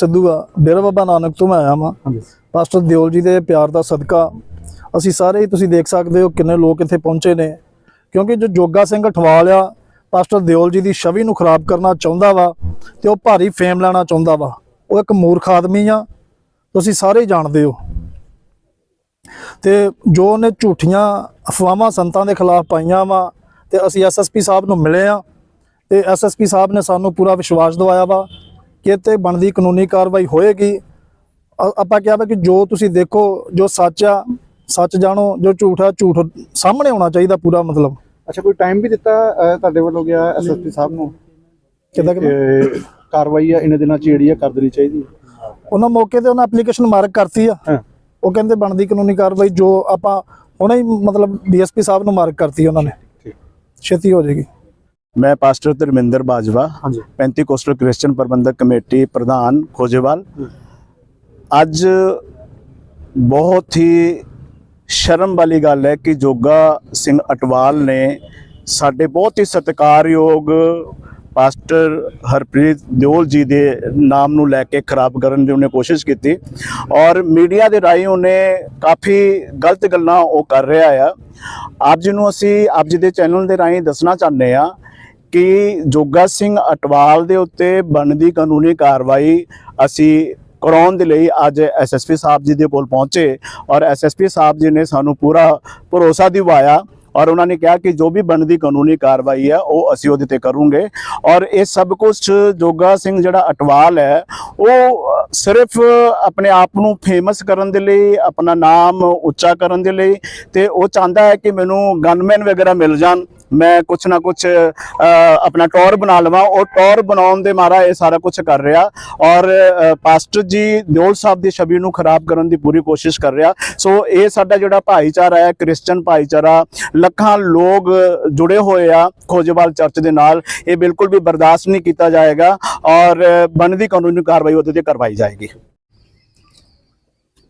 ਸਿੱਧੂ ਆ ਡੇਰਾ ਬਾਬਾ ਨਾਨਕ ਤੋਂ ਮੈਂ ਆਇਆ ਵਾਂ। ਹਾਂਜੀ। ਪਾਸਟਰ ਦਿਓਲ ਜੀ ਦੇ ਪਿਆਰ ਦਾ ਸਦਕਾ। ਅਸੀਂ ਸਾਰੇ ਹੀ ਤੁਸੀਂ ਦੇਖ ਸਕਦੇ ਹੋ ਕਿੰਨੇ ਲੋਕ ਇੱਥੇ ਪਹੁੰਚੇ ਨੇ। ਕਿਉਂਕਿ ਜੋ ਜੋਗਾ ਸਿੰਘ ਅਠਵਾਲ ਆ ਪਾਸਟਰ ਦਿਓਲ ਜੀ ਦੀ ਛਵੀ ਨੂੰ ਖਰਾਬ ਕਰਨਾ ਚਾਹੁੰਦਾ ਵਾ ਤੇ ਉਹ ਭਾਰੀ ਫੇਮ ਲੈਣਾ ਚਾਹੁੰਦਾ ਵਾ। ਉਹ ਇੱਕ ਮੂਰਖ ਆਦਮੀ ਆ ਤੁਸੀਂ ਸਾਰੇ ਹੀ ਜਾਣਦੇ ਹੋ। ਤੇ ਜੋ ਉਹਨੇ ਝੂਠੀਆਂ ਅਫਵਾਹਾਂ ਸੰਤਾਂ ਦੇ ਖਿਲਾਫ ਪਾਈਆਂ ਵਾ ਤੇ ਅਸੀਂ ਐਸਐਸਪੀ ਸਾਹਿਬ ਨੂੰ ਮਿਲੇ ਆ ਤੇ ਐਸਐਸਪੀ ਸਾਹਿਬ ਨੇ ਸਾਨੂੰ ਪੂਰਾ ਵਿਸ਼ਵਾਸ ਦਿਵਾਇਆ ਵਾ ਕਿ ਤੇ ਬਣਦੀ ਕਾਨੂੰਨੀ ਕਾਰਵਾਈ ਹੋਏਗੀ। ਆਪਾਂ ਕਿਹਾ ਕਿ ਜੋ ਤੁਸੀਂ ਦੇਖੋ ਜੋ ਸੱਚ ਆ ਸੱਚ ਜਾਣੋ ਜੋ ਝੂਠ ਆ ਝੂਠ ਸਾਹਮਣੇ ਆਉਣਾ ਚਾਹੀਦਾ ਪੂਰਾ ਮਤਲਬ। ਅੱਛਾ ਕੋਈ ਟਾਈਮ ਵੀ ਦਿੱਤਾ ਤੁਹਾਡੇ ਵੱਲੋਂ ਗਿਆ ਐਸਐਸਪੀ ਸਾਹਿਬ ਨੂੰ? ਕਿੱਦਾਂ ਕਾਰਵਾਈ ਆ ਇਹਨਾਂ ਦਿਨਾਂ ਚ ਜਿਹੜੀ ਆ ਕਰ ਦੇਣੀ ਚਾਹੀਦੀ। ਉਹਨਾਂ ਮੌਕੇ ਤੇ ਉਹਨਾਂ ਐਪਲੀਕੇਸ਼ਨ ਮਾਰਕ ਕਰਤੀ ਆ। ਉਹ ਕਹਿੰਦੇ ਬਣਦੀ ਕਾਨੂੰਨੀ ਕਾਰਵਾਈ ਜੋ ਆਪਾਂ ਹੁਣੇ ਹੀ ਮਤਲਬ ਡੀਐਸਪੀ ਸਾਹਿਬ ਨੂੰ ਮਾਰਕ ਕਰਤੀ ਉਹਨਾਂ ਨੇ। ਛੇਤੀ ਹੋ ਜਾਏਗੀ। ਮੈਂ ਪਾਸਟਰ ਧਰਮਿੰਦਰ ਬਾਜਵਾ ਹਾਂਜੀ। ਪੈਂਤੀ ਕੋਸਟਲ ਕ੍ਰਿਸਚੀਅਨ ਪ੍ਰਬੰਧਕ ਕਮੇਟੀ ਪ੍ਰਧਾਨ ਖੋਜੇਵਾਲ। ਅੱਜ ਬਹੁਤ ਹੀ ਸ਼ਰਮ ਵਾਲੀ ਗੱਲ ਹੈ ਕਿ ਜੋਗਾ ਸਿੰਘ ਅਟਵਾਲ ਨੇ ਸਾਡੇ ਬਹੁਤ ਹੀ ਸਤਿਕਾਰਯੋਗ ਪਾਸਟਰ ਹਰਪ੍ਰੀਤ ਦਿਓਲ ਜੀ ਦੇ ਨਾਮ ਨੂੰ ਲੈ ਕੇ ਖਰਾਬ ਕਰਨ ਦੀ ਉਹਨੇ ਕੋਸ਼ਿਸ਼ ਕੀਤੀ ਔਰ ਮੀਡੀਆ ਦੇ ਰਾਹੀਂ ਉਹਨੇ ਕਾਫੀ ਗਲਤ ਗੱਲਾਂ ਉਹ ਕਰ ਰਿਹਾ ਆ। ਆਪ ਜੀ ਨੂੰ ਅਸੀਂ ਆਪ ਜੀ ਦੇ ਚੈਨਲ ਦੇ ਰਾਹੀਂ ਦੱਸਣਾ ਚਾਹੁੰਦੇ ਆ ਕਿ ਜੋਗਾ ਸਿੰਘ ਅਟਵਾਲ ਦੇ ਉੱਤੇ ਬਣਦੀ ਕਾਨੂੰਨੀ ਕਾਰਵਾਈ ਅਸੀਂ ਕਰਾਉਣ ਦੇ ਲਈ ਅੱਜ ਐਸਐਸਪੀ ਸਾਹਿਬ ਜੀ ਦੇ ਕੋਲ ਪਹੁੰਚੇ ਔਰ ਐਸਐਸਪੀ ਸਾਹਿਬ ਜੀ ਨੇ ਸਾਨੂੰ ਪੂਰਾ ਭਰੋਸਾ ਦਿਵਾਇਆ ਔਰ ਉਹਨਾਂ ਨੇ ਕਿਹਾ ਕਿ ਜੋ ਵੀ ਬਣਦੀ ਕਾਨੂੰਨੀ ਕਾਰਵਾਈ ਹੈ ਉਹ ਅਸੀਂ ਉਹਦੇ ਤੇ ਕਰੂੰਗੇ ਔਰ ਇਹ ਸਭ ਕੁਝ ਜੋਗਾ ਸਿੰਘ ਜਿਹੜਾ ਅਟਵਾਲ ਹੈ, ਉਹ ਸਿਰਫ ਆਪਣੇ ਆਪ ਨੂੰ ਫੇਮਸ ਕਰਨ ਦੇ ਲਈ, ਆਪਣਾ ਨਾਮ ਉੱਚਾ ਕਰਨ ਦੇ ਲਈ ਤੇ ਉਹ ਚਾਹੁੰਦਾ ਹੈ ਕਿ ਮੈਨੂੰ ਗਨਮੈਨ ਵਗੈਰਾ ਮਿਲ ਜਾਣ। ਮੈਂ ਕੁਛ ਨਾ ਕੁਛ ਆਪਣਾ ਟੌਰ ਬਣਾ ਲਵਾਂ। ਉਹ ਟੌਰ ਬਣਾਉਣ ਦੇ ਮਾਰਾ ਇਹ ਸਾਰਾ ਕੁਝ ਕਰ ਰਿਹਾ। ਔਰ ਪਾਸਟਰ ਜੀ ਦਿਓਲ ਸਾਹਿਬ ਦੀ ਛਵੀ ਨੂੰ ਖਰਾਬ ਕਰਨ ਦੀ ਪੂਰੀ ਕੋਸ਼ਿਸ਼ ਕਰ ਰਿਹਾ। ਸੋ ਇਹ ਸਾਡਾ ਜਿਹੜਾ ਭਾਈਚਾਰਾ ਹੈ ਕ੍ਰਿਸਚੀਅਨ ਭਾਈਚਾਰਾ, ਲੱਖਾਂ ਲੋਕ ਜੁੜੇ ਹੋਏ ਆ ਖੋਜੇਵਾਲ ਚਰਚ ਦੇ ਨਾਲ। ਇਹ ਬਿਲਕੁਲ ਵੀ ਬਰਦਾਸ਼ਤ ਨਹੀਂ ਕੀਤਾ ਜਾਏਗਾ। ਔਰ ਬਣਦੀ ਕਾਨੂੰਨੀ ਕਾਰਵਾਈ ਉਹਦੇ ਤੇ ਕਰਵਾਈ ਜਾਏਗੀ।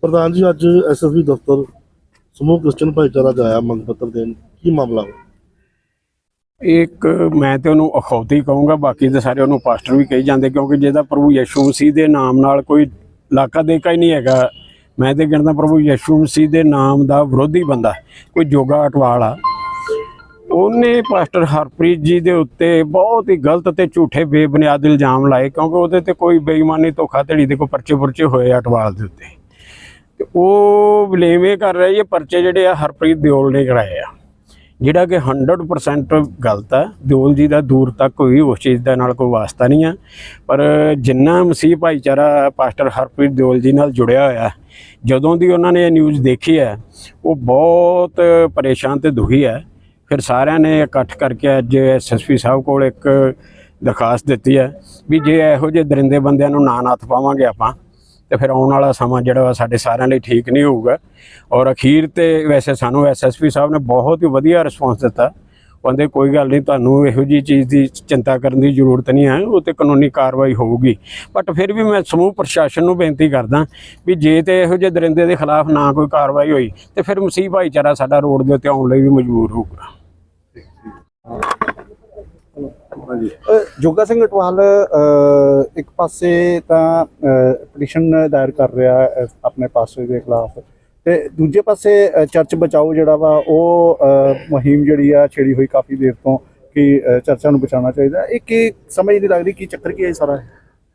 ਪ੍ਰਧਾਨ ਜੀ, ਅੱਜ ਐਸਐਸਬੀ ਦਫ਼ਤਰ ਸਮੂਹ ਕ੍ਰਿਸਚਨ ਭਾਈਚਾਰਾ ਚ ਮੰਗ ਪੱਤਰ ਦੇਣ। ਕੀ ਮਾਮਲਾ? ਹੈ ਇੱਕ ਮੈਂ ਤੇ ਉਹਨੂੰ ਅਖੌਤੀ ਕਹੂੰਗਾ, ਬਾਕੀ ਤੇ ਸਾਰੇ ਉਹਨੂੰ ਪਾਸਟਰ ਵੀ ਕਹੀ ਜਾਂਦੇ, ਕਿਉਂਕਿ ਜਿਹਦਾ ਪ੍ਰਭੂ ਯਿਸੂ ਮਸੀਹ ਦੇ ਨਾਮ ਨਾਲ ਕੋਈ ਲਾਕਾ ਦੇਕਾ ਹੀ ਨਹੀਂ ਹੈਗਾ, ਮੈਂ ਤੇ ਗਿਣਦਾ ਪ੍ਰਭੂ ਯਿਸੂ ਮਸੀਹ ਦੇ ਨਾਮ ਦਾ ਵਿਰੋਧੀ ਬੰਦਾ, ਕੋਈ ਜੋਗਾ ਅਟਵਾਲ ਆ। ਉਹਨੇ ਪਾਸਟਰ ਹਰਪ੍ਰੀਤ ਜੀ ਦੇ ਉੱਤੇ ਬਹੁਤ ਹੀ ਗਲਤ ਤੇ ਝੂਠੇ ਬੇਬੁਨਿਆਦ ਇਲਜ਼ਾਮ ਲਾਏ, ਕਿਉਂਕਿ ਉਹਦੇ ਤੇ ਕੋਈ ਬੇਈਮਾਨੀ, ਧੋਖਾਧੜੀ ਦੇ ਕੋਈ ਪਰਚੇ ਪੁਰਚੇ ਹੋਏ ਆ ਅਟਵਾਲ ਦੇ ਉੱਤੇ। ਤੇ ਉਹ ਬਲੇਮ ਇਹ ਕਰ ਰਿਹਾ ਇਹ ਪਰਚੇ ਜਿਹੜੇ ਆ ਹਰਪ੍ਰੀਤ ਦਿਓਲ ਨੇ ਕਰਾਏ ਆ। ਜਿਹੜਾ ਕਿ 100% ਗਲਤ ਹੈ। ਦਿਓਲ ਜੀ ਦਾ ਦੂਰ ਤੱਕ ਕੋਈ ਉਸ ਚੀਜ਼ ਦਾ ਨਾਲ ਕੋਈ ਵਾਸਤਾ ਨਹੀਂ ਹੈ। ਪਰ ਜਿੰਨਾ ਮਸੀਹ ਭਾਈਚਾਰਾ ਪਾਸਟਰ ਹਰਪ੍ਰੀਤ ਦਿਓਲ ਜੀ ਨਾਲ ਜੁੜਿਆ ਹੋਇਆ ਜਦੋਂ ਦੀ ਉਹਨਾਂ ਨੇ ਇਹ ਨਿਊਜ਼ ਦੇਖੀ ਹੈ, ਉਹ ਬਹੁਤ ਪਰੇਸ਼ਾਨ ਤੇ ਦੁਖੀ ਹੈ। ਫਿਰ ਸਾਰਿਆਂ ਨੇ ਇਕੱਠ ਕਰਕੇ ਅੱਜ ਐਸਐਸਪੀ ਸਾਹਿਬ ਕੋਲ ਇੱਕ ਦਰਖਾਸਤ ਦਿੱਤੀ ਹੈ ਵੀ ਜੇ ਇਹੋ ਜਿਹੇ ਦਰਿੰਦੇ ਬੰਦਿਆਂ ਨੂੰ ਨਾ ਨੱਥ ਪਾਵਾਂਗੇ ਆਪਾਂ ਤੇ ਫਿਰ ਆਉਣ ਵਾਲਾ ਸਮਾਂ ਜਿਹੜਾ ਵਾ ਸਾਡੇ ਸਾਰਿਆਂ ਲਈ ਠੀਕ ਨਹੀਂ ਹੋਊਗਾ। ਔਰ ਅਖੀਰ ਤੇ ਵੈਸੇ ਸਾਨੂੰ ਐਸਐਸਪੀ ਸਾਹਿਬ ਨੇ ਬਹੁਤ ਹੀ ਵਧੀਆ ਰਿਸਪੌਂਸ ਦਿੱਤਾ। ਕਹਿੰਦੇ, ਕੋਈ ਗੱਲ ਨਹੀਂ, ਤੁਹਾਨੂੰ ਇਹੋ ਜੀ ਚੀਜ਼ ਦੀ ਚਿੰਤਾ ਕਰਨ ਦੀ ਜ਼ਰੂਰਤ ਨਹੀਂ ਹੈ, ਉਹ ਤੇ ਕਾਨੂੰਨੀ ਕਾਰਵਾਈ ਹੋਊਗੀ। ਬਟ ਫਿਰ ਵੀ ਮੈਂ ਸਮੂਹ ਪ੍ਰਸ਼ਾਸਨ ਨੂੰ ਬੇਨਤੀ ਕਰਦਾ ਵੀ ਜੇ ਤੇ ਇਹੋ ਜਿਹੇ ਦਰਿੰਦੇ ਦੇ ਖਿਲਾਫ ਨਾ ਕੋਈ ਕਾਰਵਾਈ ਹੋਈ, ਤੇ ਫਿਰ ਮਸੀਹ ਭਾਈਚਾਰਾ ਸਾਡਾ ਰੋਡ ਦੇ ਉੱਤੇ ਆਉਣ ਲਈ ਵੀ ਮਜਬੂਰ ਹੋਊਗਾ ਅਹ, ਜੋਗਾ ਸਿੰਘ ਅਟਵਾਲ ਇੱਕ ਪਾਸੇ ਤਾਂ ਪਟੀਸ਼ਨ ਦਾਇਰ ਕਰ ਰਿਹਾ ਆਪਣੇ ਪਾਸਟਰ ਦੇ ਖਿਲਾਫ। ਤੇ ਦੂਜੇ ਪਾਸੇ ਚਰਚ ਬਚਾਓ ਜਿਹੜਾ ਵਾ ਉਹ ਮੁਹਿੰਮ ਜਿਹੜੀ ਆ ਛੇੜੀ ਹੋਈ ਕਾਫੀ ਦੇਰ ਤੋਂ ਕਿ ਚਰਚਾਂ ਨੂੰ ਬਚਾਉਣਾ ਚਾਹੀਦਾ। ਇਹ ਕੀ ਸਮਝ ਨਹੀਂ ਲੱਗਦੀ ਕੀ ਚੱਕਰ ਕੀ ਹੈ ਸਾਰਾ?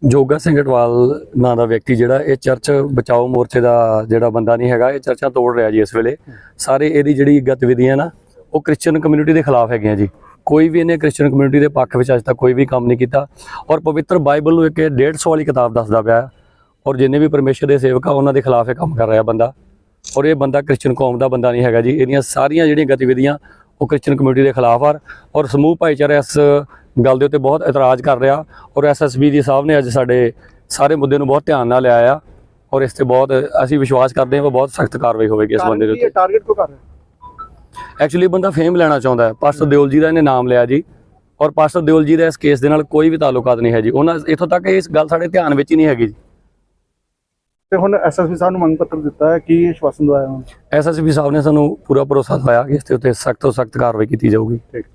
ਜੋਗਾ ਸਿੰਘ ਅਟਵਾਲ ਨਾਂ ਦਾ ਵਿਅਕਤੀ ਜਿਹੜਾ ਇਹ ਚਰਚ ਬਚਾਓ ਮੋਰਚੇ ਦਾ ਜਿਹੜਾ ਬੰਦਾ ਨਹੀਂ ਹੈਗਾ ਇਹ ਚਰਚਾ ਤੋੜ ਰਿਹਾ ਜੀ ਇਸ ਵੇਲੇ। ਸਾਰੇ ਇਹਦੀ ਜਿਹੜੀ ਗਤੀਵਿਧੀਆਂ ਨਾ ਉਹ ਕ੍ਰਿਸਚੀਅਨ ਕਮਿਊਨਿਟੀ ਦੇ ਖਿਲਾਫ ਹੈਗੀਆਂ ਜੀ। ਕੋਈ ਵੀ ਇਹਨੇ ਕ੍ਰਿਸਚੀਅਨ ਕਮਿਊਨਿਟੀ ਦੇ ਪੱਖ ਵਿੱਚ ਅੱਜ ਤੱਕ ਕੋਈ ਵੀ ਕੰਮ ਨਹੀਂ ਕੀਤਾ। ਔਰ ਪਵਿੱਤਰ ਬਾਈਬਲ ਨੂੰ ਇੱਕ ਇਹ 150 ਵਾਲੀ ਕਿਤਾਬ ਦੱਸਦਾ ਪਿਆ। ਔਰ ਜਿੰਨੇ ਵੀ ਪਰਮੇਸ਼ਰ ਦੇ ਸੇਵਕ ਆ ਉਹਨਾਂ ਦੇ ਖਿਲਾਫ ਇਹ ਕੰਮ ਕਰ ਰਿਹਾ ਬੰਦਾ। ਔਰ ਇਹ ਬੰਦਾ ਕ੍ਰਿਸਚੀਅਨ ਕੌਮ ਦਾ ਬੰਦਾ ਨਹੀਂ ਹੈਗਾ ਜੀ। ਇਹਦੀਆਂ ਸਾਰੀਆਂ ਜਿਹੜੀਆਂ ਗਤੀਵਿਧੀਆਂ ਉਹ ਕ੍ਰਿਸਚੀਅਨ ਕਮਿਊਨਿਟੀ ਦੇ ਖਿਲਾਫ ਆ। ਔਰ ਸਮੂਹ ਭਾਈਚਾਰਾ ਇਸ ਗੱਲ ਦੇ ਉੱਤੇ ਬਹੁਤ ਇਤਰਾਜ਼ ਕਰ ਰਿਹਾ। ਔਰ ਐਸਐਸਬੀ ਜੀ ਸਾਹਿਬ ਨੇ ਅੱਜ ਸਾਡੇ ਸਾਰੇ ਮੁੱਦੇ ਨੂੰ ਬਹੁਤ ਧਿਆਨ ਨਾਲ ਲਿਆ ਆ ਔਰ ਇਸ ਤੇ ਬਹੁਤ ਅਸੀਂ ਵਿਸ਼ਵਾਸ ਕਰਦੇ ਹਾਂ ਕਿ ਬਹੁਤ ਸਖਤ ਕਾਰਵਾਈ ਹੋਵੇਗੀ ਇਸ ਬੰਦੇ ਦੇ ਉੱਤੇ। ਟਾਰਗੇਟ ਕੋ ਕਰ ਰਿਹਾ ਐਕਚੁਅਲੀ ਬੰਦਾ ਫੇਮ ਲੈਣਾ ਚਾਹੁੰਦਾ ਹੈ। ਪਾਸਟਰ ਦਿਓਲ ਜੀ ਦਾ ਇਹਨੇ ਨਾਮ ਲਿਆ ਜੀ। ਔਰ ਪਾਸਟਰ ਦਿਓਲ ਜੀ ਦਾ ਇਸ ਕੇਸ ਦੇ ਨਾਲ ਕੋਈ ਵੀ ਤਾਲੁਕਾਤ ਨਹੀਂ ਹੈ ਜੀ। ਉਹਨਾਂ ਇਥੋਂ ਤੱਕ ਇਸ ਗੱਲ ਸਾਡੇ ਧਿਆਨ ਵਿੱਚ ਹੀ ਨਹੀਂ ਹੈਗੀ ਜੀ। ਤੇ ਹੁਣ ਐਸਐਸਪੀ ਸਾਹਿਬ ਨੂੰ ਮੰਗ ਪੱਤਰ ਦਿੱਤਾ ਹੈ ਕੀ ਆਸ਼ਵਾਸਨ ਦਵਾਇਆ ਨੇ? ਐਸਐਸਪੀ ਸਾਹਿਬ ਨੇ ਸਾਨੂੰ ਪੂਰਾ ਭਰੋਸਾ ਦਿਵਾਇਆ ਕਿ ਇਸ ਦੇ ਉੱਤੇ ਸਖਤ ਤੋਂ ਸਖਤ ਕਾਰਵਾਈ ਕੀਤੀ ਜਾਊਗੀ। ਠੀਕ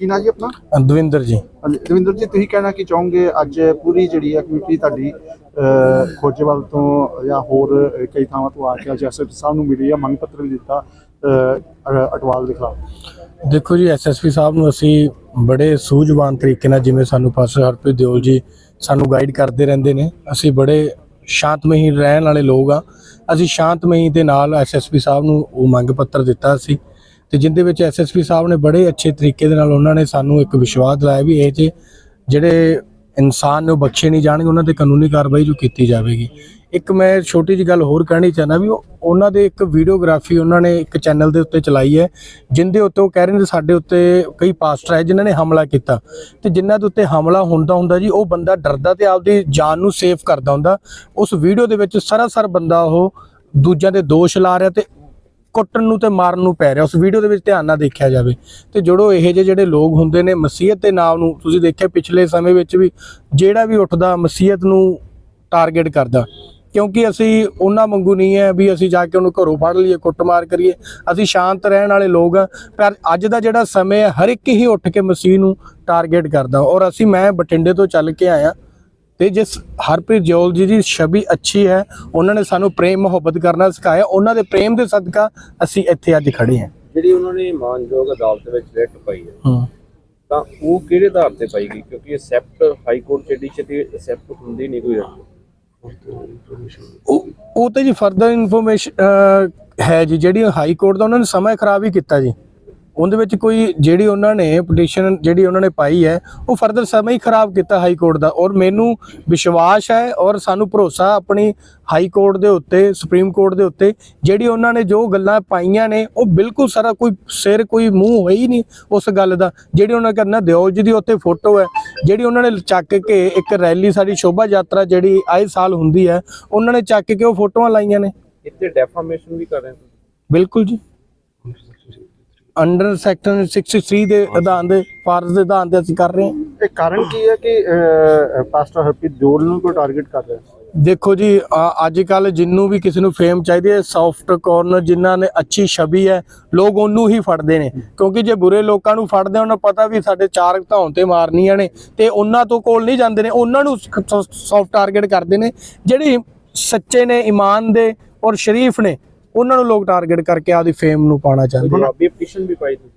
ਕੀ ਨਾਂ ਜੀ ਆਪਣਾ? ਦਵਿੰਦਰ ਜੀ। ਦਵਿੰਦਰ ਜੀ ਤੁਸੀਂ ਕਹਿਣਾ ਕੀ ਚਾਹੋਗੇ? ਅੱਜ ਪੂਰੀ ਜਿਹੜੀ ਹੈ ਕਮੇਟੀ ਤੁਹਾਡੀ ਖੋਜੇਵਾਲ ਤੋਂ ਜਾਂ ਹੋਰ ਕਈ ਥਾਵਾਂ ਤੋਂ ਆ ਕੇ ਅੱਜ ਐਸਐਸਪੀ ਸਾਹਿਬ ਨੂੰ ਮਿਲੀ ਹੈ ਮੰਗ ਪੱਤਰ ਵੀ ਦਿੱਤਾ। ਅਟਵਾਲ ਦੇ ਖਿਲਾਫ? ਦੇਖੋ ਜੀ ਐਸਐਸਪੀ ਸਾਹਿਬ ਨੂੰ ਅਸੀਂ ਬੜੇ ਸੂਝਵਾਨ ਤਰੀਕੇ ਨਾਲ ਜਿਵੇਂ ਸਾਨੂੰ ਪਾਸਟਰ ਹਰਪ੍ਰੀਤ ਦਿਓਲ ਜੀ ਸਾਨੂੰ ਗਾਈਡ ਕਰਦੇ ਰਹਿੰਦੇ ਨੇ, ਅਸੀਂ ਬੜੇ ਸ਼ਾਂਤਮਈ ਰਹਿਣ ਵਾਲੇ ਲੋਕ ਆ ਅਸੀਂ ਸ਼ਾਂਤਮਈ ਦੇ ਨਾਲ ਐਸਐਸਪੀ ਸਾਹਿਬ ਨੂੰ ਉਹ ਮੰਗ ਪੱਤਰ ਦਿੱਤਾ ਸੀ ਤੇ ਜਿੰਦੇ ਵਿੱਚ ਐਸਐਸਪੀ ਸਾਹਿਬ ਨੇ ਬੜੇ ਅੱਛੇ ਤਰੀਕੇ ਦੇ ਨਾਲ ਉਹਨਾਂ ਨੇ ਸਾਨੂੰ ਇੱਕ ਵਿਸ਼ਵਾਸ ਦਿਲਾਇਆ ਵੀ ਇਹ 'ਚ ਜਿਹੜੇ ਇਨਸਾਨ ਨੇ ਉਹ ਬਖਸ਼ੇ ਨਹੀਂ ਜਾਣਗੇ, ਉਹਨਾਂ ਤੇ ਕਾਨੂੰਨੀ ਕਾਰਵਾਈ ਜੋ ਕੀਤੀ ਜਾਵੇਗੀ। ਇੱਕ ਮੈਂ ਛੋਟੀ ਜਿਹੀ ਗੱਲ ਹੋਰ ਕਹਿਣੀ ਚਾਹੁੰਦਾ ਵੀ ਉਹਨਾਂ ਦੇ ਇੱਕ ਵੀਡੀਓਗ੍ਰਾਫੀ ਉਹਨਾਂ ਨੇ ਇੱਕ ਚੈਨਲ ਦੇ ਉੱਤੇ ਚਲਾਈ ਹੈ, ਜਿੰਦੇ ਉੱਤੇ ਉਹ ਕਹਿ ਰਹੇ ਨੇ ਸਾਡੇ ਉੱਤੇ ਕਈ ਪਾਸਟਰ ਹੈ ਜਿਨ੍ਹਾਂ ਨੇ ਹਮਲਾ ਕੀਤਾ। ਤੇ ਜਿਨ੍ਹਾਂ ਦੇ ਉੱਤੇ ਹਮਲਾ ਹੁੰਦਾ ਹੁੰਦਾ ਜੀ, ਉਹ ਬੰਦਾ ਡਰਦਾ ਤੇ ਆਪਦੀ ਜਾਨ ਨੂੰ ਸੇਫ ਕਰਦਾ ਹੁੰਦਾ। ਉਸ ਵੀਡੀਓ ਦੇ ਵਿੱਚ ਸਰਾਸਰ ਬੰਦਾ ਉਹ ਦੂਜਿਆਂ ਦੇ ਦੋਸ਼ ਲਾ ਰਿਹਾ ਤੇ ਕੁੱਟਣ ਨੂੰ ਤੇ ਮਾਰਨ ਨੂੰ ਪੈ ਰਿਹਾ। ਉਸ ਵੀਡੀਓ ਦੇ ਵਿੱਚ ਧਿਆਨ ਨਾਲ ਦੇਖਿਆ ਜਾਵੇ। ਤੇ ਜਿਹੜੋ ਇਹੋ ਜਿਹੇ ਜਿਹੜੇ ਲੋਕ ਹੁੰਦੇ ਨੇ ਮਸੀਹਤ ਦੇ ਨਾਮ ਨੂੰ, ਤੁਸੀਂ ਦੇਖਿਆ ਪਿਛਲੇ ਸਮੇਂ ਵਿੱਚ ਵੀ ਜਿਹੜਾ ਵੀ ਉੱਠਦਾ ਮਸੀਹਤ ਨੂੰ ਟਾਰਗੇਟ ਕਰਦਾ। ਕਿਉਂਕਿ ਅਸੀਂ ਉਹਨਾਂ ਵਾਂਗੂ ਨਹੀਂ ਹੈ ਵੀ ਅਸੀਂ ਜਾ ਕੇ ਉਹਨੂੰ ਘਰੋਂ ਫੜ ਲਈਏ ਕੁੱਟਮਾਰ ਕਰੀਏ। ਅਸੀਂ ਸ਼ਾਂਤ ਰਹਿਣ ਵਾਲੇ ਲੋਕ ਆ ਪਰ ਅੱਜ ਦਾ ਜਿਹੜਾ ਸਮੇਂ ਹੈ ਹਰ ਇੱਕ ਹੀ ਉੱਠ ਕੇ ਮਸੀਹ ਨੂੰ ਟਾਰਗੇਟ ਕਰਦਾ। ਔਰ ਅਸੀਂ ਮੈਂ ਬਠਿੰਡੇ ਤੋਂ ਚੱਲ ਕੇ ਆਇਆ ਤੇ ਜਿਸ ਹਰਪ੍ਰੀਤ ਜੋਲ ਜੀ ਦੀ ਛਵੀ ਅੱਛੀ ਹੈ ਉਹਨਾਂ ਨੇ ਸਾਨੂੰ ਪ੍ਰੇਮ ਮੁਹੱਬਤ ਕਰਨਾ ਸਿਖਾਇਆ। ਉਹਨਾਂ ਦੇ ਪ੍ਰੇਮ ਦੇ ਸਦਕਾ ਅਸੀਂ ਇੱਥੇ ਅੱਜ ਖੜੇ ਹਾਂ। ਜਿਹੜੀ ਉਹਨਾਂ ਨੇ ਮਾਨਯੋਗ ਅਦਾਲਤ ਵਿੱਚ ਰਿਟ ਪਾਈ ਹੈ ਤਾਂ ਉਹ ਕਿਹੜੇ ਆਧਾਰ ਤੇ ਪਾਈ ਗਈ? ਕਿਉਂਕਿ ਐਕਸੈਪਟ ਹਾਈ ਕੋਰਟ ਚ ਏਡੀ ਛੇਤੀ ਐਕਸੈਪਟ ਹੁੰਦੀ ਨਹੀਂ ਕੋਈ। ਰਿਟ ਉਹ ਉਹ ਤੇ ਜੀ ਫਰਦਰ ਇਨਫੋਰਮੇਸ਼ਨ ਹੈ ਜੀ, ਜਿਹੜੀ ਹਾਈ ਕੋਰਟ ਦਾ ਉਹਨਾਂ ਨੇ ਸਮਾਂ ਖਰਾਬ ਹੀ ਕੀਤਾ ਜੀ। ਉਹਦੇ ਵਿੱਚ ਕੋਈ ਜਿਹੜੀ ਉਹਨਾਂ ਨੇ ਪਟੀਸ਼ਨ ਜਿਹੜੀ ਉਹਨਾਂ ਨੇ ਪਾਈ ਹੈ ਉਹ ਫਰਦਰ ਸਮਾਂ ਹੀ ਖਰਾਬ ਕੀਤਾ ਹਾਈ ਕੋਰਟ ਦਾ ਔਰ ਮੈਨੂੰ ਵਿਸ਼ਵਾਸ ਹੈ ਔਰ ਸਾਨੂੰ ਭਰੋਸਾ ਆਪਣੀ ਹਾਈ ਕੋਰਟ ਦੇ ਉੱਤੇ ਸੁਪਰੀਮ ਕੋਰਟ ਦੇ ਉੱਤੇ ਜਿਹੜੀ ਉਹਨਾਂ ਨੇ ਜੋ ਗੱਲਾਂ ਪਾਈਆਂ ਨੇ ਉਹ ਬਿਲਕੁਲ ਸਾਰਾ ਕੋਈ ਸਿਰ ਕੋਈ ਮੂੰਹ ਹੋਈ ਨਹੀਂ ਉਸ ਗੱਲ ਦਾ। ਜਿਹੜੀ ਉਹਨਾਂ ਕਰਨਾ ਦਿਓਲ ਜੀ ਦੀ ਉੱਤੇ ਫੋਟੋ ਹੈ ਜਿਹੜੀ ਉਹਨਾਂ ਨੇ ਚੱਕ ਕੇ ਇੱਕ ਰੈਲੀ ਸਾਡੀ ਸ਼ੋਭਾ ਯਾਤਰਾ ਜਿਹੜੀ ਆਏ ਸਾਲ ਹੁੰਦੀ ਹੈ ਉਹਨਾਂ ਨੇ ਚੱਕ ਕੇ ਉਹ ਫੋਟੋਆਂ ਲਾਈਆਂ ਨੇ। ਇੱਥੇ ਡੈਫਾਮੇਸ਼ਨ ਵੀ ਕਰ ਰਹੇ ਬਿਲਕੁਲ ਜੀ। ਅੰਡਰ ਸੈਕਸ਼ਨ 63 ਦੇ ਆਧਾਰ ਦੇ ਫਾਰਜ਼ ਦੇ ਆਧਾਰ ਤੇ ਅਸੀਂ ਕਰ ਰਹੇ ਹਾਂ। ਇਹ ਕਾਰਨ ਕੀ ਹੈ ਕਿ ਅਹ, ਪਾਸਟਰ ਹਰਪ੍ਰੀਤ ਦਿਓਲ ਨੂੰ ਕੋਈ ਟਾਰਗੇਟ ਕਰ ਰਿਹਾ ਦੇਖੋ ਜੀ ਅੱਜ ਕੱਲ ਜਿੰਨੂੰ ਵੀ ਕਿਸੇ ਨੂੰ ਫੇਮ ਚਾਹੀਦੀ ਹੈ ਸੌਫਟ ਕਾਰਨਰ ਜਿਨ੍ਹਾਂ ਨੇ ਅੱਛੀ ਛਵੀ ਹੈ ਲੋਕ ਉਹਨੂੰ ਹੀ ਫੜਦੇ ਨੇ। ਕਿਉਂਕਿ ਜੇ ਬੁਰੇ ਲੋਕਾਂ ਨੂੰ ਫੜਦੇ ਆ, ਉਹਨਾਂ ਨੂੰ ਪਤਾ ਵੀ ਸਾਡੇ ਚਾਰ ਧੌਣ ਤੇ ਮਾਰਨੀਆਂ ਨੇ ਤੇ ਉਹਨਾਂ ਤੋਂ ਕੋਲ ਨਹੀਂ ਜਾਂਦੇ ਨੇ ਉਹਨਾਂ ਨੂੰ ਸੌਫਟ ਟਾਰਗੇਟ ਕਰਦੇ ਨੇ ਜਿਹੜੇ ਸੱਚੇ ਨੇ ਇਮਾਨ ਦੇ ਔਰ ਸ਼ਰੀਫ ਨੇ ਉਹਨਾਂ ਨੂੰ ਲੋਕ ਟਾਰਗੇਟ ਕਰਕੇ ਆਪਦੀ ਫੇਮ ਨੂੰ ਪਾਣਾ ਚਾਹੁੰਦੇ ਆ। ਗੁਲਾਬੀ ਪਟੀਸ਼ਨ ਵੀ ਪਾਈ ਤੁਸੀਂ?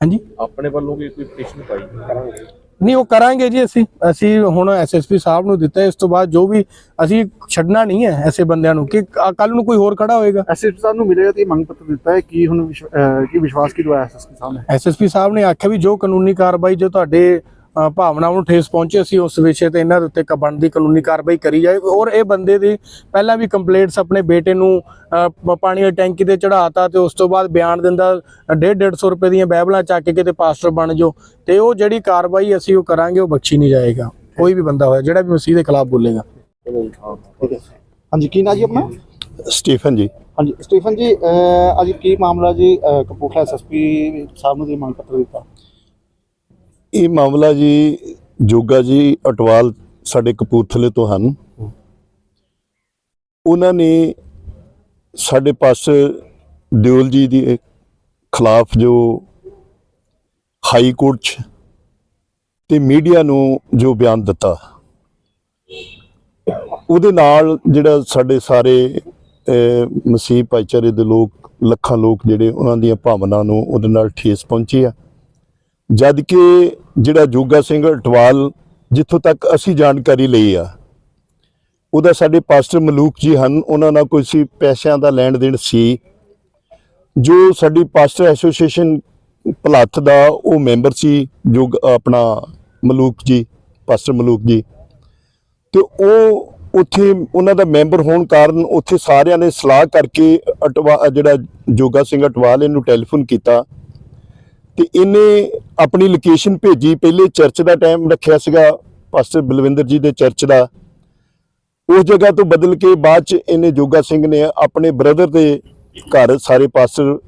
ਹਾਂਜੀ? ਆਪਣੇ ਵੱਲੋਂ ਵੀ ਕੋਈ ਪਟੀਸ਼ਨ ਪਾਈ ਕਰਾਂਗੇ। ਨਹੀਂ ਉਹ ਕਰਾਂਗੇ ਜੀ ਅਸੀਂ। ਅਸੀਂ ਹੁਣ ਐਸਐਸਪੀ ਸਾਹਿਬ ਨੂੰ ਦਿੱਤਾ ਇਸ ਤੋਂ ਬਾਅਦ ਜੋ ਵੀ ਅਸੀਂ ਛੱਡਣਾ ਨਹੀਂ ਹੈ ਐਸੇ ਬੰਦਿਆਂ ਨੂੰ ਕਿ ਕੱਲ ਨੂੰ ਕੋਈ ਹੋਰ ਖੜਾ ਹੋਏਗਾ। ਐਸਐਸਪੀ ਸਾਹਿਬ ਨੂੰ ਮਿਲਿਆ ਤੇ ਮੰਗ ਪੱਤਰ ਦਿੱਤਾ ਹੈ ਕੀ ਹੁਣ ਕੀ ਵਿਸ਼ਵਾਸ ਕੀ ਦਵਾਇਆ ਐਸਐਸਪੀ ਸਾਹਿਬ ਨੇ? ਐਸਐਸਪੀ ਸਾਹਿਬ ਨੇ ਆਖਿਆ ਵੀ ਜੋ ਕਾਨੂੰਨੀ ਕਾਰਵਾਈ ਜੋ ਤੁਹਾਡੇ ਭਾਵਨਾਵਾਂ ਨੂੰ ਠੇਸ ਪਹੁੰਚੇ ਅਸੀਂ ਉਸ ਵਿਸ਼ੇ ਤੇ ਇਹਨਾਂ ਦੇ ਉੱਤੇ ਕ- ਬਣਦੀ ਕਾਨੂੰਨੀ ਕਾਰਵਾਈ ਕਰੀ ਜਾਏ ਔਰ ਇਹ ਬੰਦੇ ਦੀ ਪਹਿਲਾਂ ਵੀ ਕੰਪਲੇਂਟਸ ਆਪਣੇ ਬੇਟੇ ਨੂੰ ਪਾਣੀ ਦੀ ਟੈਂਕੀ ਤੇ ਚੜਾਤਾ ਤੇ ਉਸ ਤੋਂ ਬਾਅਦ ਬਿਆਨ ਦਿੰਦਾ 1.5 150 ਰੁਪਏ ਦੀਆਂ ਬਾਈਬਲਾਂ ਚੱਕ ਕੇ ਕਿਤੇ ਪਾਸਟਰ ਬਣ ਜਾਓ ਤੇ ਉਹ ਜਿਹੜੀ ਕਾਰਵਾਈ ਅਸੀਂ ਉਹ ਕਰਾਂਗੇ ਉਹ ਬਖਸ਼ੀ ਨਹੀਂ ਜਾਏਗਾ ਕੋਈ ਵੀ ਬੰਦਾ ਹੋਇਆ ਜਿਹੜਾ ਵੀ ਮਸੀਹ ਦੇ ਖਿਲਾਫ ਬੋਲੇਗਾ। ਹਾਂਜੀ ਕੀ ਨਾਂ ਜੀ ਆਪਣਾ? ਸਟੀਫਨ ਜੀ। ਹਾਂਜੀ ਸਟੀਫਨ ਜੀ ਅੱਜ ਕੀ ਮਾਮਲਾ ਜੀ? ਕਪੂਰਥਲਾ ਐਸਐਸਪੀ ਸਾਹਿਬ ਨੂੰ ਜੀ ਮੰਗ ਪੱਤਰ ਦਿੱਤਾ। ਇਹ ਮਾਮਲਾ ਜੀ, ਜੋਗਾ ਜੀ ਅਟਵਾਲ ਸਾਡੇ ਕਪੂਰਥਲੇ ਤੋਂ ਹਨ। ਉਹਨਾਂ ਨੇ ਸਾਡੇ ਪਾਸ ਦਿਓਲ ਜੀ ਦੀ ਖਿਲਾਫ ਜੋ ਹਾਈ ਕੋਰਟ 'ਚ ਤੇ ਮੀਡੀਆ ਨੂੰ ਜੋ ਬਿਆਨ ਦਿੱਤਾ, ਉਹਦੇ ਨਾਲ ਜਿਹੜਾ ਸਾਡੇ ਸਾਰੇ ਮਸੀਹ ਭਾਈਚਾਰੇ ਦੇ ਲੋਕ, ਲੱਖਾਂ ਲੋਕ ਜਿਹੜੇ ਉਹਨਾਂ ਦੀਆਂ ਭਾਵਨਾ ਨੂੰ ਉਹਦੇ ਨਾਲ ਠੇਸ ਪਹੁੰਚੀ ਆ। ਜਦ ਕਿ ਜਿਹੜਾ ਜੋਗਾ ਸਿੰਘ ਅਟਵਾਲ ਜਿੱਥੋਂ ਤੱਕ ਅਸੀਂ ਜਾਣਕਾਰੀ ਲਈ ਆ, ਉਹਦਾ ਸਾਡੇ ਪਾਸਟਰ ਮਲੂਕ ਜੀ ਹਨ, ਉਹਨਾਂ ਨਾਲ ਕੋਈ ਸੀ ਪੈਸਿਆਂ ਦਾ ਲੈਣ ਦੇਣ ਸੀ। ਜੋ ਸਾਡੀ ਪਾਸਟਰ ਐਸੋਸੀਏਸ਼ਨ ਭਲੱਥ ਦਾ ਉਹ ਮੈਂਬਰ ਸੀ, ਜੋ ਆਪਣਾ ਮਲੂਕ ਜੀ, ਪਾਸਟਰ ਮਲੂਕ ਜੀ। ਤੇ ਉਹ ਉੱਥੇ ਉਹਨਾਂ ਦਾ ਮੈਂਬਰ ਹੋਣ ਕਾਰਨ ਉੱਥੇ ਸਾਰਿਆਂ ਨੇ ਸਲਾਹ ਕਰਕੇ ਅਟਵਾ, ਜਿਹੜਾ ਜੋਗਾ ਸਿੰਘ ਅਟਵਾਲ, ਇਹਨੂੰ ਟੈਲੀਫੋਨ ਕੀਤਾ। ਤੇ ਇਹਨੇ ਆਪਣੀ ਲੋਕੇਸ਼ਨ ਭੇਜੀ, ਪਹਿਲੇ ਚਰਚ ਦਾ ਟਾਈਮ ਰੱਖਿਆ ਸੀਗਾ ਪਾਸਟਰ ਬਲਵਿੰਦਰ ਜੀ ਦੇ ਚਰਚ ਦਾ। ਉਸ ਜਗ੍ਹਾ ਤੋਂ ਬਦਲ ਕੇ ਬਾਅਦ ਚ ਇਹਨੇ ਜੋਗਾ ਸਿੰਘ ਨੇ ਆਪਣੇ ਬ੍ਰਦਰ ਦੇ ਘਰ ਸਾਰੇ ਪਾਸਟਰ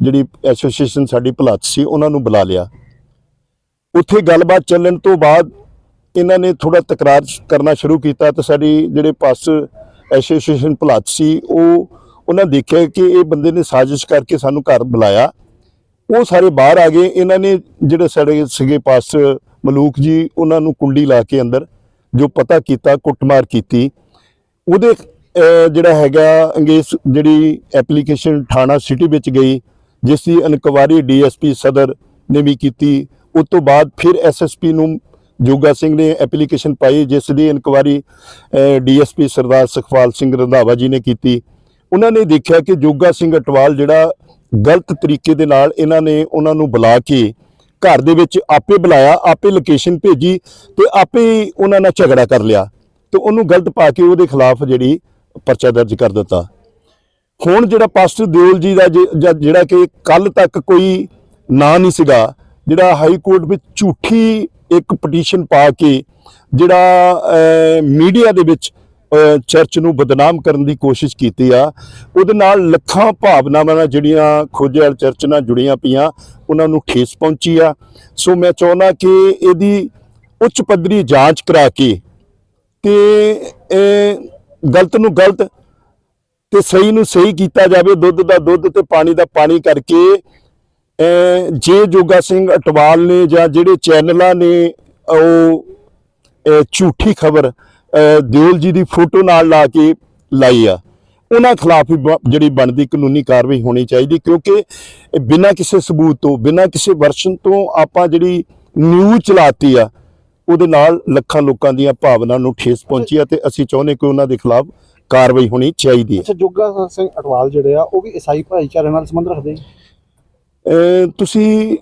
ਜਿਹੜੀ ਐਸੋਸੀਏਸ਼ਨ ਸਾਡੀ ਭਲਾਤ ਸੀ, ਉਹਨਾਂ ਨੂੰ ਬੁਲਾ ਲਿਆ। ਉੱਥੇ ਗੱਲਬਾਤ ਚੱਲਣ ਤੋਂ ਬਾਅਦ ਇਹਨਾਂ ਨੇ ਥੋੜਾ ਤਕਰਾਰ ਕਰਨਾ ਸ਼ੁਰੂ ਕੀਤਾ ਤੇ ਸਾਡੀ ਜਿਹੜੇ ਪਾਸਟਰ ਐਸੋਸੀਏਸ਼ਨ ਭਲਾਤ ਸੀ, ਉਹ ਉਹਨਾਂ ਦੇਖਿਆ ਕਿ ਇਹ ਬੰਦੇ ਨੇ ਸਾਜ਼ਿਸ਼ ਕਰਕੇ ਸਾਨੂੰ ਘਰ ਬੁਲਾਇਆ। ਉਹ ਸਾਰੇ ਬਾਹਰ ਆ ਗਏ। ਇਹਨਾਂ ਨੇ ਜਿਹੜੇ ਸਾਡੇ ਸੀਗੇ ਪਾਸਟਰ ਮਲੂਕ ਜੀ, ਉਹਨਾਂ ਨੂੰ ਕੁੰਡੀ ਲਾ ਕੇ ਅੰਦਰ ਜੋ ਪਤਾ ਕੀਤਾ, ਕੁੱਟਮਾਰ ਕੀਤੀ। ਉਹਦੇ ਜਿਹੜਾ ਹੈਗਾ ਅੰਗੇਸ ਜਿਹੜੀ ਐਪਲੀਕੇਸ਼ਨ ਥਾਣਾ ਸਿਟੀ ਵਿੱਚ ਗਈ, ਜਿਸ ਦੀ ਇਨਕੁਆਰੀ ਡੀਐਸਪੀ ਸਦਰ ਨੇ ਵੀ ਕੀਤੀ। ਉਸ ਤੋਂ ਬਾਅਦ ਫਿਰ ਐਸਐਸਪੀ ਨੂੰ ਜੋਗਾ ਸਿੰਘ ਨੇ ਐਪਲੀਕੇਸ਼ਨ ਪਾਈ, ਜਿਸ ਦੀ ਇਨਕੁਆਰੀ ਡੀਐਸਪੀ ਸਰਦਾਰ ਸੁਖਪਾਲ ਸਿੰਘ ਰੰਧਾਵਾ ਜੀ ਨੇ ਕੀਤੀ। ਉਹਨਾਂ ਨੇ ਦੇਖਿਆ ਕਿ ਜੋਗਾ ਸਿੰਘ ਅਟਵਾਲ ਜਿਹੜਾ ਗਲਤ ਤਰੀਕੇ ਦੇ ਨਾਲ ਇਹਨਾਂ ਨੇ ਉਹਨਾਂ ਨੂੰ ਬੁਲਾ ਕੇ ਘਰ ਦੇ ਵਿੱਚ ਆਪੇ ਬੁਲਾਇਆ, ਆਪੇ ਲੋਕੇਸ਼ਨ ਭੇਜੀ ਤੇ ਆਪੇ ਉਹਨਾਂ ਨਾਲ ਝਗੜਾ ਕਰ ਲਿਆ ਤੇ ਉਹਨੂੰ ਗਲਤ ਪਾ ਕੇ ਉਹਦੇ ਖਿਲਾਫ ਜਿਹੜੀ ਪਰਚਾ ਦਰਜ ਕਰ ਦਿੱਤਾ। ਹੁਣ ਜਿਹੜਾ ਪਾਸਟਰ ਦਿਓਲ ਜੀ ਦਾ ਜੇ- ਜਿਹੜਾ ਕਿ ਕੱਲ ਤੱਕ ਕੋਈ ਨਾਂ ਨਹੀਂ ਸੀਗਾ, ਜਿਹੜਾ ਹਾਈ ਕੋਰਟ ਵਿੱਚ ਝੂਠੀ ਇੱਕ ਪਟੀਸ਼ਨ ਪਾ ਕੇ ਜਿਹੜਾ ਮੀਡੀਆ ਦੇ ਵਿੱਚ ਚਰਚ ਨੂੰ ਬਦਨਾਮ ਕਰਨ ਦੀ ਕੋਸ਼ਿਸ਼ ਕੀਤੀ ਆ। ਉਹਦੇ ਨਾਲ ਲੱਖਾਂ ਭਾਵਨਾਵਾਂ ਨਾਲ ਜਿਹੜੀਆਂ ਖੋਜੇਵਾਲ ਚਰਚ ਨਾਲ ਜੁੜੀਆਂ ਪਈਆਂ, ਉਹਨਾਂ ਨੂੰ ਠੇਸ ਪਹੁੰਚੀ ਆ। ਸੋ ਮੈਂ ਚਾਹੁੰਦਾ ਕਿ ਇਹਦੀ ਉੱਚ ਪੱਧਰੀ ਜਾਂਚ ਕਰਾ ਕੇ ਤੇ ਇਹ ਗਲਤ ਨੂੰ ਗਲਤ ਤੇ ਸਹੀ ਨੂੰ ਸਹੀ ਕੀਤਾ ਜਾਵੇ। ਦੁੱਧ ਦਾ ਦੁੱਧ ਤੇ ਪਾਣੀ ਦਾ ਪਾਣੀ ਕਰਕੇ ਜੇ ਜੋਗਾ ਸਿੰਘ ਅਟਵਾਲ ਨੇ ਜਾਂ ਜਿਹੜੇ ਚੈਨਲਾਂ ਨੇ ਉਹ ਝੂਠੀ ਖਬਰ ਦਿਓਲ ਜੀ ਦੀ ਫੋਟੋ ਨਾਲ ਲਾ ਕੇ ਲਾਈ ਆ। ਉਹਨਾਂ ਖਿਲਾਫ ਵੀ ਜਿਹੜੀ ਬਣਦੀ ਕਾਨੂੰਨੀ ਕਾਰਵਾਈ ਹੋਣੀ ਚਾਹੀਦੀ ਕਿਉਂਕਿ ਬਿਨਾਂ ਕਿਸੇ ਸਬੂਤ ਤੋਂ ਬਿਨਾਂ ਕਿਸੇ ਵਰਸ਼ਨ ਤੋਂ ਆਪਾਂ ਜਿਹੜੀ ਨਿਊਜ਼ ਚਲਾਤੀ ਆ ਉਹਦੇ ਨਾਲ ਲੱਖਾਂ ਲੋਕਾਂ ਦੀਆਂ ਭਾਵਨਾ ਨੂੰ ਠੇਸ ਪਹੁੰਚੀ ਆ ਤੇ ਅਸੀਂ ਚਾਹੁੰਦੇ ਕਿ ਉਹਨਾਂ ਦੇ ਖਿਲਾਫ ਕਾਰਵਾਈ ਹੋਣੀ ਚਾਹੀਦੀ ਹੈ ਅੱਛਾ ਜੋਗਾ ਸਿੰਘ ਅਟਵਾਲ ਜਿਹੜੇ ਆ ਉਹ ਵੀ ਈਸਾਈ ਭਾਈਚਾਰੇ ਨਾਲ ਸੰਬੰਧ ਰੱਖਦੇ ਤੁਸੀਂ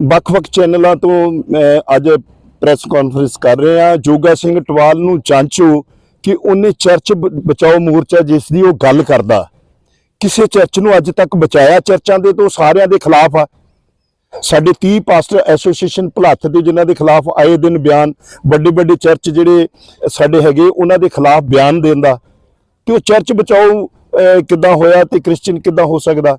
ਵੱਖ-ਵੱਖ ਚੈਨਲਾਂ ਤੋਂ ਅੱਜ ਪ੍ਰੈਸ ਕਾਨਫਰੰਸ ਕਰ ਰਹੇ ਆ ਜੋਗਾ ਸਿੰਘ ਟਵਾਲ ਨੂੰ ਜਾਂਚੋ ਕਿ ਉਹਨੇ ਚਰਚ ਬ- ਬਚਾਓ ਮੋਰਚਾ ਜਿਸ ਦੀ ਉਹ ਗੱਲ ਕਰਦਾ। ਕਿਸੇ ਚਰਚ ਨੂੰ ਅੱਜ ਤੱਕ ਬਚਾਇਆ ਚਰਚਾਂ ਦੇ ਤੋਂ ਸਾਰਿਆਂ ਦੇ ਖਿਲਾਫ ਆ। ਸਾਡੇ 30 ਪਾਸਟਰ ਐਸੋਸੀਏਸ਼ਨ ਭਲੱਥ ਦੇ ਜਿਨ੍ਹਾਂ ਦੇ ਖਿਲਾਫ ਆਏ ਦਿਨ ਬਿਆਨ, ਵੱਡੇ ਵੱਡੇ ਚਰਚ ਜਿਹੜੇ ਸਾਡੇ ਹੈਗੇ ਉਹਨਾਂ ਦੇ ਖਿਲਾਫ ਬਿਆਨ ਦੇਣ ਦਾ। ਕਿ ਉਹ ਚਰਚ ਬਚਾਓ ਕਿੱਦਾਂ ਹੋਇਆ ਤੇ ਕ੍ਰਿਸਚੀਅਨ ਕਿੱਦਾਂ ਹੋ ਸਕਦਾ?